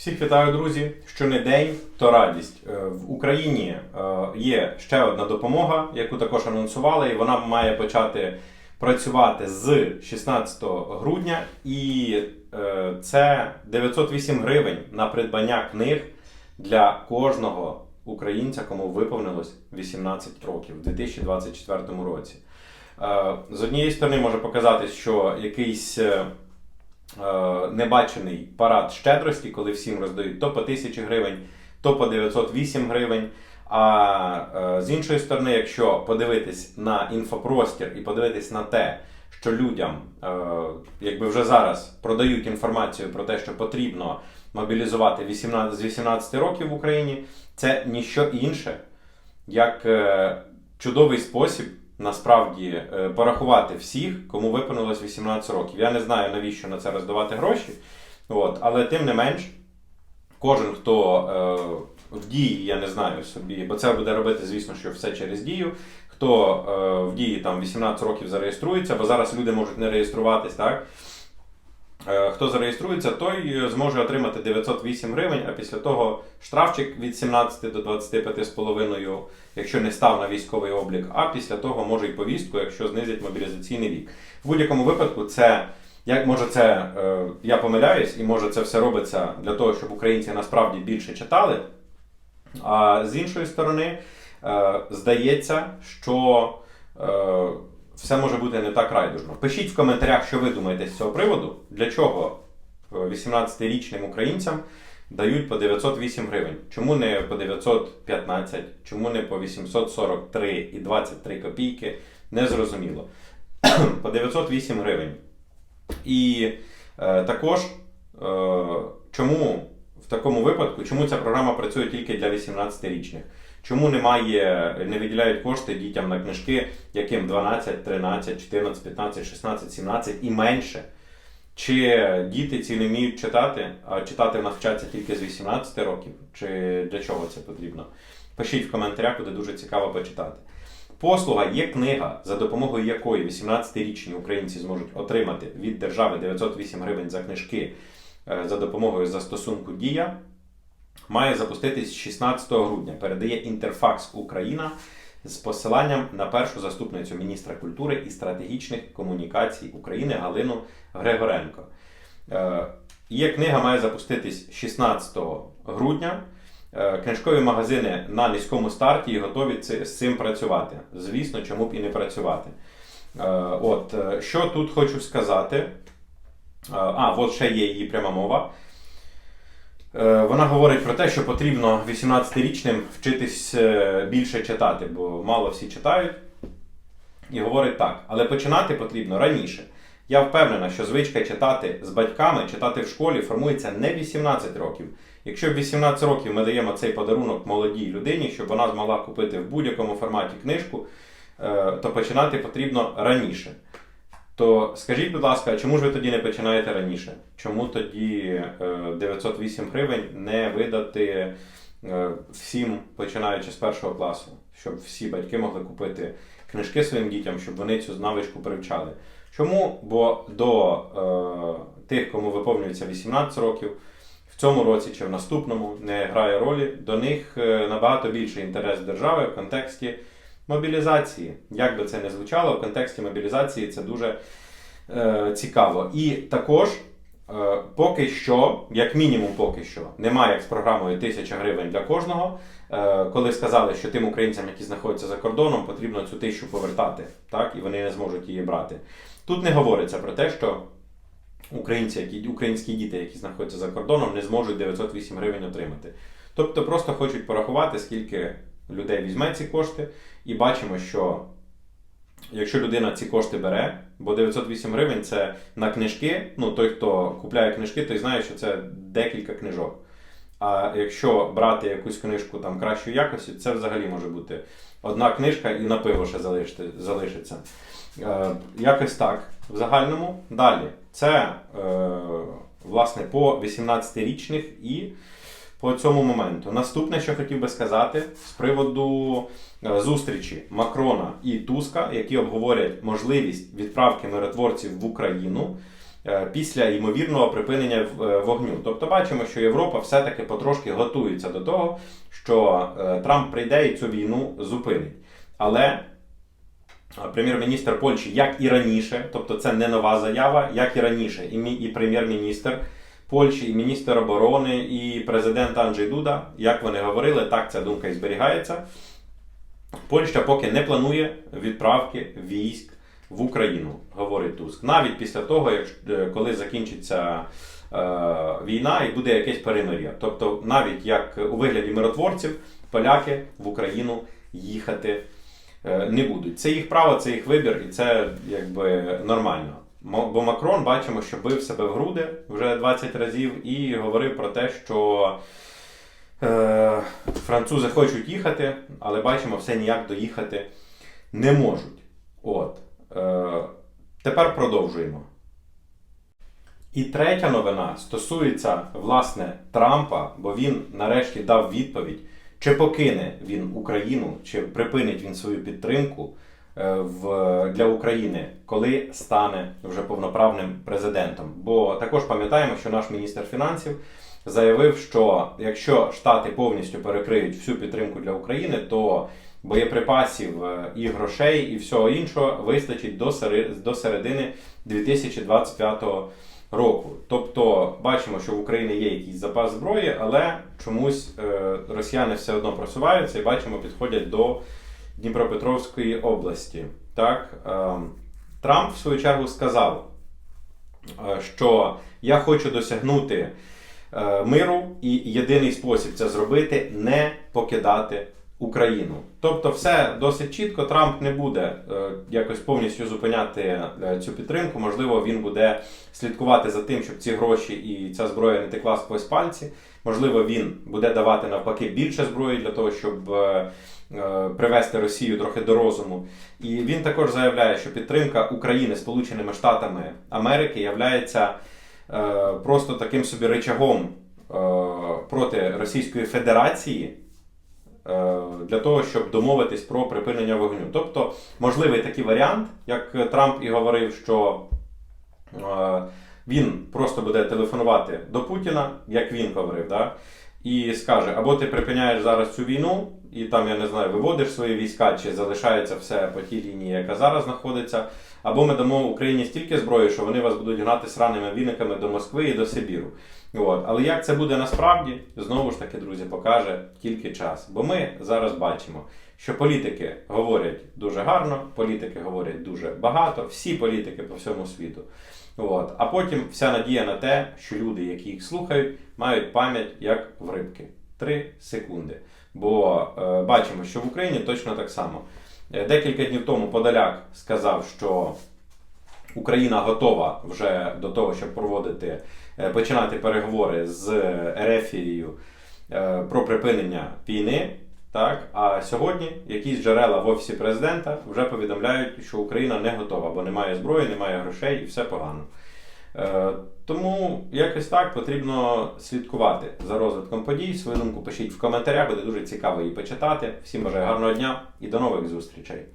Всіх вітаю, друзі! Що не день, то радість. Е, В Україні е, є ще одна допомога, яку також анонсували, і вона має почати працювати з 16 грудня. І е, це 908 гривень на придбання книг для кожного українця, кому виповнилось 18 років у 2024 році. З однієї сторони може показатись, що якийсь небачений парад щедрості, коли всім роздають то по 1000 гривень, то по 908 гривень. А е, з іншої сторони, якщо подивитись на інфопростір і подивитись на те, що людям е, якби вже зараз продають інформацію про те, що потрібно мобілізувати 18, з 18 років в Україні, це ніщо інше, як е, чудовий спосіб насправді е, порахувати всіх, кому виповнилось 18 років. Я не знаю, навіщо на це роздавати гроші, от, але тим не менш, кожен, хто е, в дії, я не знаю собі, бо це буде робити, звісно, що все через дію. Хто е, в дії там 18 років зареєструється, бо зараз люди можуть не реєструватись, так? Е, Хто зареєструється, той зможе отримати 908 гривень, а після того штрафчик від 17 до 25,5, якщо не став на військовий облік, а після того може й повістку, якщо знизять мобілізаційний вік. В будь-якому випадку, це як може це е, я помиляюсь, і може це все робиться для того, щоб українці насправді більше читали. А з іншої сторони, е, здається, що е, все може бути не так райдужно. Пишіть в коментарях, що ви думаєте з цього приводу, для чого е, 18-річним українцям дають по 908 гривень. Чому не по 915, чому не по 843 і 23 копійки, незрозуміло. по 908 гривень. І е, також, е, чому в такому випадку, чому ця програма працює тільки для 18-річних? Чому немає, не виділяють кошти дітям на книжки, яким 12, 13, 14, 15, 16, 17 і менше? Чи діти ці не вміють читати, а читати в нас вчаться тільки з 18 років? Чи для чого це потрібно? Пишіть в коментарях, буде дуже цікаво почитати. Послуга є книга, за допомогою якої 18-річні українці зможуть отримати від держави 908 гривень за книжки е, за допомогою застосунку Дія. Має запуститись 16 грудня. Передає Інтерфакс Україна з посиланням на першу заступницю міністра культури і стратегічних комунікацій України Галину Григоренко. Е, Є книга, має запуститись 16 грудня. Е, Книжкові магазини на низькому старті і готові з цим працювати. Звісно, чому б і не працювати. Е, От, що тут хочу сказати. А, от ще є її пряма мова. Е, Вона говорить про те, що потрібно 18-річним вчитись е, більше читати, бо мало всі читають. І говорить так, але починати потрібно раніше. Я впевнена, що звичка читати з батьками, читати в школі формується не 18 років. Якщо в 18 років ми даємо цей подарунок молодій людині, щоб вона змогла купити в будь-якому форматі книжку, е, то починати потрібно раніше. То скажіть, будь ласка, чому ж ви тоді не починаєте раніше? Чому тоді е, 908 гривень не видати е, всім, починаючи з першого класу, щоб всі батьки могли купити книжки своїм дітям, щоб вони цю навичку привчали? Чому? Бо до е, тих, кому виповнюється 18 років, в цьому році чи в наступному не грає ролі, до них е, набагато більший інтерес держави в контексті мобілізації. Як би це не звучало, в контексті мобілізації це дуже е, цікаво. І також е, поки що, як мінімум, поки що, немає як з програмою 1000 гривень для кожного. Е, коли сказали, що тим українцям, які знаходяться за кордоном, потрібно цю тисячу повертати, так, і вони не зможуть її брати. Тут не говориться про те, що українці, які, українські діти, які знаходяться за кордоном, не зможуть 908 гривень отримати. Тобто просто хочуть порахувати, скільки людей візьме ці кошти, і бачимо, що якщо людина ці кошти бере, бо 908 гривень це на книжки, ну той, хто купляє книжки, той знає, що це декілька книжок. А якщо брати якусь книжку там кращої якості, це взагалі може бути одна книжка і на пиво ще залишиться. Е, якось так. В загальному далі. Це е, власне по 18-річних і по цьому моменту. Наступне, що хотів би сказати, з приводу е, зустрічі Макрона і Туска, які обговорять можливість відправки миротворців в Україну. е, після ймовірного припинення е, вогню. Тобто бачимо, що Європа все-таки потрошки готується до того, що Трамп прийде і цю війну зупинить. Але прем'єр-міністр Польщі, як і раніше, тобто це не нова заява, як і раніше, і, мі- і прем'єр-міністр Польщі, і міністр оборони, і президент Анджей Дуда, як вони говорили, так ця думка і зберігається. Польща поки не планує відправки військ в Україну, говорить Туск. Навіть після того, е, коли закінчиться е, війна і буде якесь перемир'я. Тобто, навіть як у вигляді миротворців, поляки в Україну їхати е, не будуть. Це їх право, це їх вибір, і це якби нормально. Бо Макрон бачимо, що бив себе в груди вже 20 разів і говорив про те, що е, французи хочуть їхати, але бачимо, все ніяк доїхати не можуть. От. Е, тепер продовжуємо. І третя новина стосується власне Трампа, бо він нарешті дав відповідь, чи покине він Україну, чи припинить він свою підтримку в, для України, коли стане вже повноправним президентом. Бо також пам'ятаємо, що наш міністр фінансів заявив, що якщо Штати повністю перекриють всю підтримку для України, то боєприпасів е, і грошей, і всього іншого вистачить до, середини 2025 року. Тобто бачимо, що в Україні є якийсь запас зброї, але чомусь е, росіяни все одно просуваються і бачимо, підходять до Дніпропетровської області. Так, е, Трамп в свою чергу сказав, е, що я хочу досягнути е, миру, і єдиний спосіб це зробити не покидати Україну. Тобто, все досить чітко. Трамп не буде якось повністю зупиняти цю підтримку. Можливо, він буде слідкувати за тим, щоб ці гроші і ця зброя не текла сквозь пальці. Можливо, він буде давати навпаки більше зброї для того, щоб е, е, привести Росію трохи до розуму. І він також заявляє, що підтримка України Сполученими Штатами Америки являється е, просто таким собі речагом проти Російської Федерації. Для того, щоб домовитись про припинення вогню. Тобто, можливий такий варіант, як Трамп і говорив, що він просто буде телефонувати до Путіна, як він говорив, да? і скаже: або ти припиняєш зараз цю війну, і там, я не знаю, виводиш свої війська, чи залишається все по тій лінії, яка зараз знаходиться, або ми дамо Україні стільки зброї, що вони вас будуть гнати сраними віниками до Москви і до Сибіру. От. Але як це буде насправді, знову ж таки, друзі, покаже тільки час. Бо ми зараз бачимо, що політики говорять дуже гарно, політики говорять дуже багато, всі політики по всьому світу. От. А потім вся надія на те, що люди, які їх слухають, мають пам'ять як в рибки. Три секунди. Бо е, бачимо, що в Україні точно так само. Е, Декілька днів тому Подоляк сказав, що Україна готова вже до того, щоб проводити, е, починати переговори з Ерефією е, про припинення війни. Так, а сьогодні якісь джерела в офісі президента вже повідомляють, що Україна не готова, бо немає зброї, немає грошей і все погано. Е, тому якось так потрібно слідкувати за розвитком подій. Свою думку пишіть в коментарях, буде дуже цікаво її почитати. Всім бажаю гарного дня і до нових зустрічей.